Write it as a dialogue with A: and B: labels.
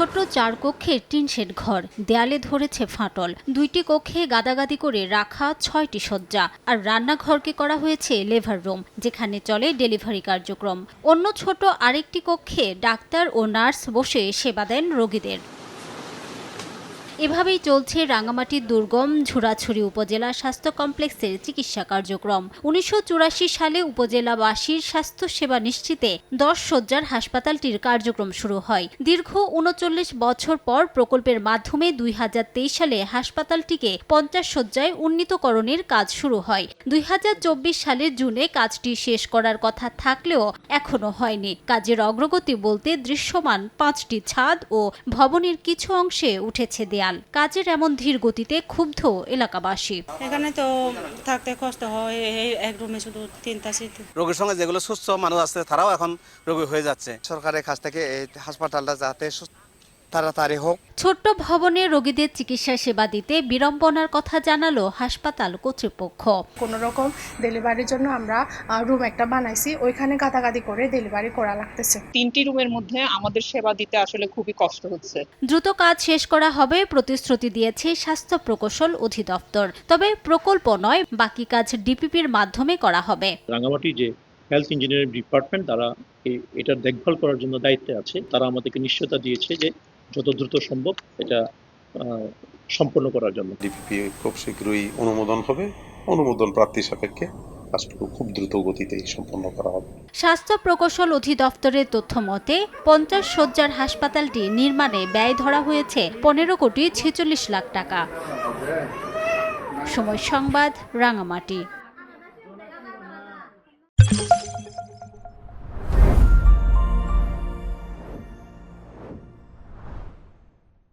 A: ছোট্ট চার কক্ষের টিন শেড ঘর, দেয়ালে ধরেছে ফাটল। দুইটি কক্ষে গাদাগাদি করে রাখা ছয়টি শয্যা, আর রান্নাঘরকে করা হয়েছে লেভার রুম, যেখানে চলে ডেলিভারি কার্যক্রম। অন্য ছোট আরেকটি কক্ষে ডাক্তার ও নার্স বসে সেবা দেন রোগীদের। এভাবেই চলছে রাঙামাটির দুর্গম ঝুরাছড়ি উপজেলা স্বাস্থ্য কমপ্লেক্সের চিকিৎসা কার্যক্রম। উনিশশো চুরাশি সালে উপজেলাবাসীর স্বাস্থ্যসেবা নিশ্চিতে দশ শয্যার হাসপাতালটির কার্যক্রম শুরু হয়। দীর্ঘ উনচল্লিশ বছর পর প্রকল্পের মাধ্যমে দুই হাজার তেইশ সালে হাসপাতালটিকে পঞ্চাশ শয্যায় উন্নীতকরণের কাজ শুরু হয়। দুই হাজার চব্বিশ সালের জুনে কাজটি শেষ করার কথা থাকলেও এখনও হয়নি। কাজের অগ্রগতি বলতে দৃশ্যমান পাঁচটি ছাদ ও ভবনের কিছু অংশে উঠেছে দেয়াল কাজের এমন ধীর গতিতে ক্ষুব্ধ এলাকাবাসী।
B: এখানে তো থাকতে কষ্ট হয় এই এক রুমে শুধু তিনটা সিট
C: রোগীর সঙ্গে যেগুলো সুস্থ মানুষ আছে তারাও এখন রোগী হয়ে যাচ্ছে।
D: সরকারের কাছ থেকে এই হাসপাতালটা যাতে সু- তাড়াতাড়ি হোক।
A: ছোট্ট ভবনে রোগীদের চিকিৎসা সেবা দিতে বিড়ম্বনার কথা জানালো হাসপাতাল কর্তৃপক্ষ।
E: কোনো রকম ডেলিভারির জন্য আমরা রুম একটা বানাইছি ওইখানে গাদাগাদি করে ডেলিভারি করা লাগতেছে।
F: তিনটি রুমের মধ্যে আমাদের সেবা দিতে আসলে খুবই কষ্ট হচ্ছে।
A: দ্রুত কাজ শেষ করা হবে প্রতিশ্রুতি দিয়েছে স্বাস্থ্য প্রকৌশল অধিদপ্তর। তবে প্রকল্প নয় বাকি কাজ ডিপিপির মাধ্যমে করা হবে।
G: রাঙামাটি যে হেলথ ইঞ্জিনিয়ারিং ডিপার্টমেন্ট তারা এই- এটার দেখভাল করার জন্য দায়িত্বে আছে। তারা আমাদেরকে নিশ্চয়তা দিয়েছে যে যত দ্রুত সম্ভব এটা সম্পন্ন করার জন্য।
H: ডিপিপি খুব শীঘ্রই অনুমোদন হবে। অনুমোদন প্রাপ্তি সাপেক্ষে কাজটুকু খুব দ্রুত গতিতেই সম্পন্ন করা হবে।
A: স্বাস্থ্য প্রকৌশল অধিদপ্তরের তথ্য মতে পঞ্চাশ শয্যার হাসপাতালটি নির্মাণে ব্যয় ধরা হয়েছে পনেরো কোটি ছেচল্লিশ লাখ টাকা। সময় সংবাদ রাঙামাটি।